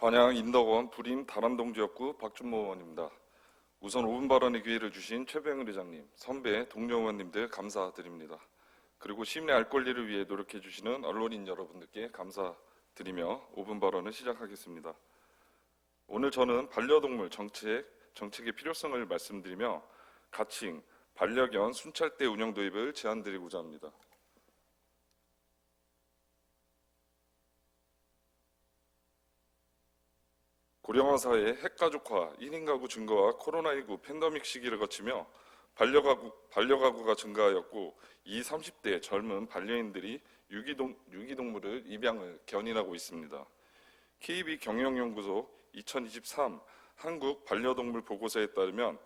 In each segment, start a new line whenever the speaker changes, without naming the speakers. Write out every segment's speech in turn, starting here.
관양 인덕원 부림 다람동 지역구 박준모 의원입니다. 우선 5분 발언의 기회를 주신 최병일 의장님, 선배 동료 의원님들 감사드립니다. 그리고 시민의 알 권리를 위해 노력해 주시는 언론인 여러분들께 감사드리며 5분 발언을 시작하겠습니다. 오늘 저는 반려동물 정책, 정책의 필요성을 말씀드리며 가칭 반려견 순찰대 운영 도입을 제안드리고자 합니다. 고령화 사회의 핵가족화, 1인 가구 증가와 코로나19 팬데믹 시기를 거치며 반려가구, 반려가구가 증가하였고 이 30대 젊은 반려인들이 유기동, 유기동물을 입양을 견인하고 있습니다. KB 경영연구소 2023 한국 반려동물 보고서에 따르면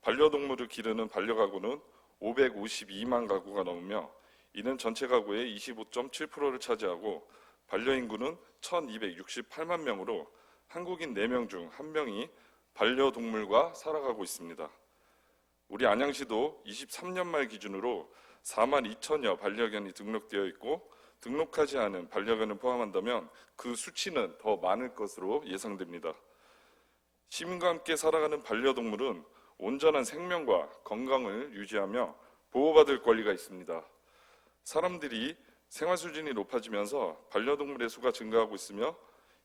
반려동물을 기르는 반려가구는 552만 가구가 넘으며 이는 전체 가구의 25.7%를 차지하고 반려인구는 1268만 명으로 한국인 4명 중 1명이 반려동물과 살아가고 있습니다. 우리 안양시도 23년 말 기준으로 4만 2천여 반려견이 등록되어 있고 등록하지 않은 반려견을 포함한다면 그 수치는 더 많을 것으로 예상됩니다. 시민과 함께 살아가는 반려동물은 온전한 생명과 건강을 유지하며 보호받을 권리가 있습니다. 사람들이 생활 수준이 높아지면서 반려동물의 수가 증가하고 있으며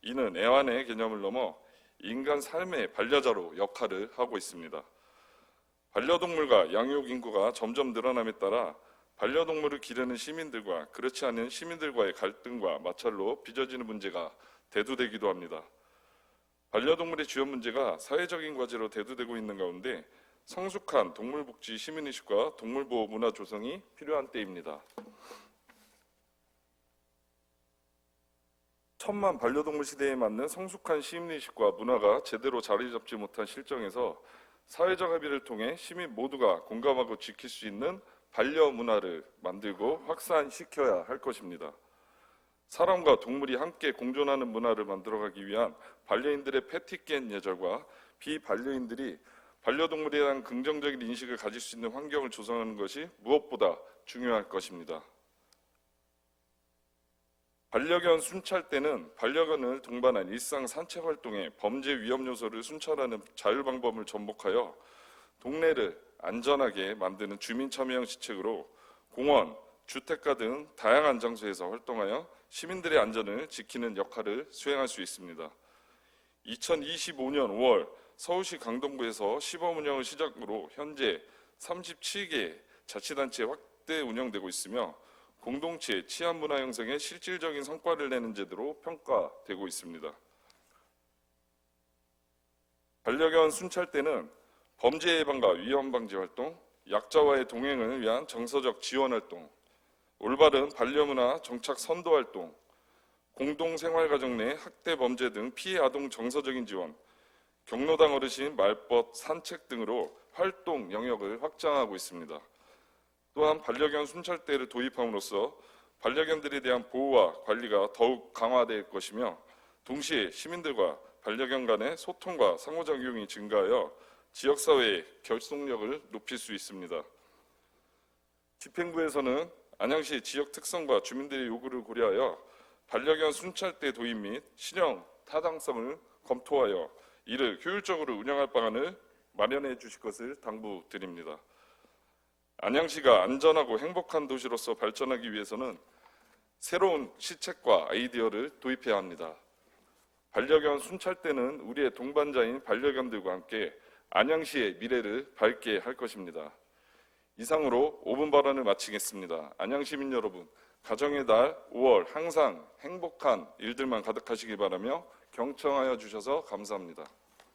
이는 애완의 개념을 넘어 인간 삶의 반려자로 역할을 하고 있습니다. 반려동물과 양육 인구가 점점 늘어남에 따라 반려동물을 기르는 시민들과 그렇지 않은 시민들과의 갈등과 마찰로 빚어지는 문제가 대두되기도 합니다. 반려동물의 주요 문제가 사회적인 과제로 대두되고 있는 가운데 성숙한 동물복지 시민의식과 동물보호 문화 조성이 필요한 때입니다. 천만 반려동물 시대에 맞는 성숙한 시민의식과 문화가 제대로 자리 잡지 못한 실정에서 사회적 합의를 통해 시민 모두가 공감하고 지킬 수 있는 반려 문화를 만들고 확산시켜야 할 것입니다. 사람과 동물이 함께 공존하는 문화를 만들어가기 위한 반려인들의 패티겐 예절과 비반려인들이 반려동물에 대한 긍정적인 인식을 가질 수 있는 환경을 조성하는 것이 무엇보다 중요할 것입니다. 반려견 순찰 때는 반려견을 동반한 일상 산책 활동에 범죄 위험 요소를 순찰하는 자율 방법을 접목하여 동네를 안전하게 만드는 주민 참여형 시책으로 공원, 주택가 등 다양한 장소에서 활동하여 시민들의 안전을 지키는 역할을 수행할 수 있습니다. 2025년 5월 서울시 강동구에서 시범 운영을 시작으로 현재 37개 자치단체 확대 운영되고 있으며 공동체 치안 문화 형성에 실질적인 성과를 내는 제도로 평가되고 있습니다. 반려견 순찰 때는 범죄 예방과 위험 방지 활동, 약자와의 동행을 위한 정서적 지원 활동, 올바른 반려문화 정착 선도 활동, 공동 생활 과정 내 학대 범죄 등 피해 아동 정서적인 지원, 경로당 어르신 말벗 산책 등으로 활동 영역을 확장하고 있습니다. 또한 반려견 순찰대를 도입함으로써 반려견들에 대한 보호와 관리가 더욱 강화될 것이며 동시에 시민들과 반려견 간의 소통과 상호작용이 증가하여 지역사회의 결속력을 높일 수 있습니다. 집행부에서는 안양시 지역 특성과 주민들의 요구를 고려하여 반려견 순찰대 도입 및 실형 타당성을 검토하여 이를 효율적으로 운영할 방안을 마련해 주실 것을 당부드립니다. 안양시가 안전하고 행복한 도시로서 발전하기 위해서는 새로운 시책과 아이디어를 도입해야 합니다. 반려견 순찰 때는 우리의 동반자인 반려견들과 함께 안양시의 미래를 밝게 할 것입니다. 이상으로 5분 발언을 마치겠습니다. 안양시민 여러분, 가정의 달 5월 항상 행복한 일들만 가득하시길 바라며 경청하여 주셔서 감사합니다.